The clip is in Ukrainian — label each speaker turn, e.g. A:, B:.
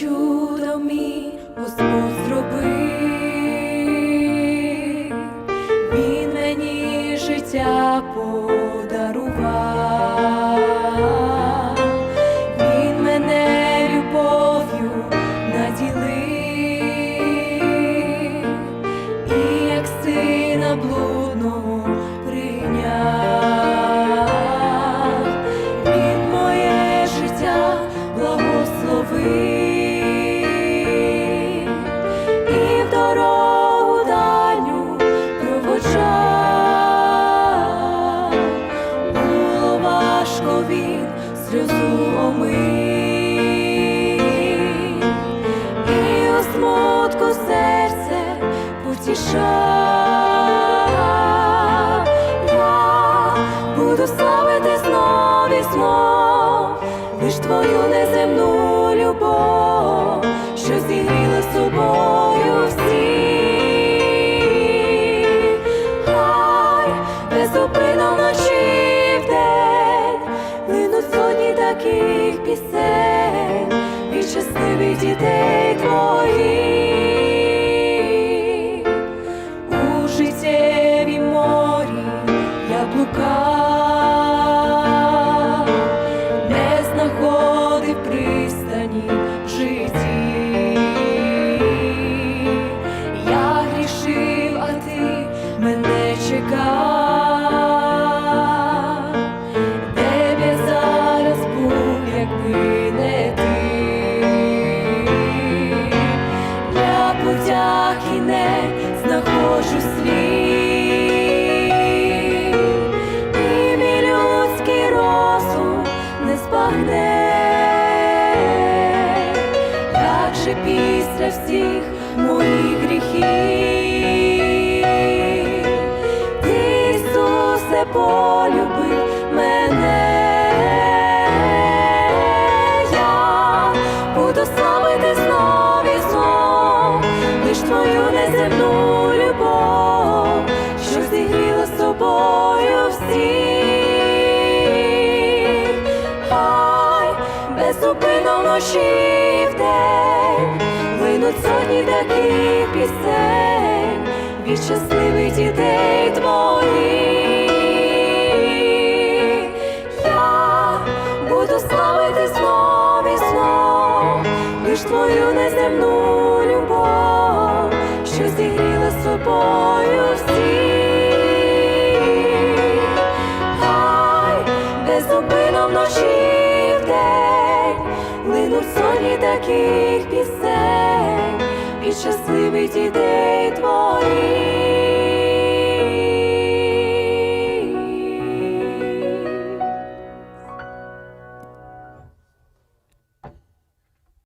A: чудо мій Господь зробив, Він мені життя подарував, Він мене любов'ю наділив, і як сина блудного важко він сльозу омив, і у смутку серце потішав. Я буду славити знов і знов, лиш твою неземну любов, що зігріла собою всіх. Хай безупинно вночі таких пісень від щасливих дітей твоїх у життєвім морі я блукав, не знаходив пристані в житті. Я грішив, потяги не знаходжу слів, і мій людський розум не збагне, як же після всіх моїх гріхів, Ісусе, полюбив мене. Я буду славити знов собою всіх. Хай безупинно вночі і вдень линуть сотні таких пісень від щасливих дітей твоїх. Я буду славити знов і знов, лиш твою неземну любов, що зігріла собою таких пісень і щасливих дітей твоїх.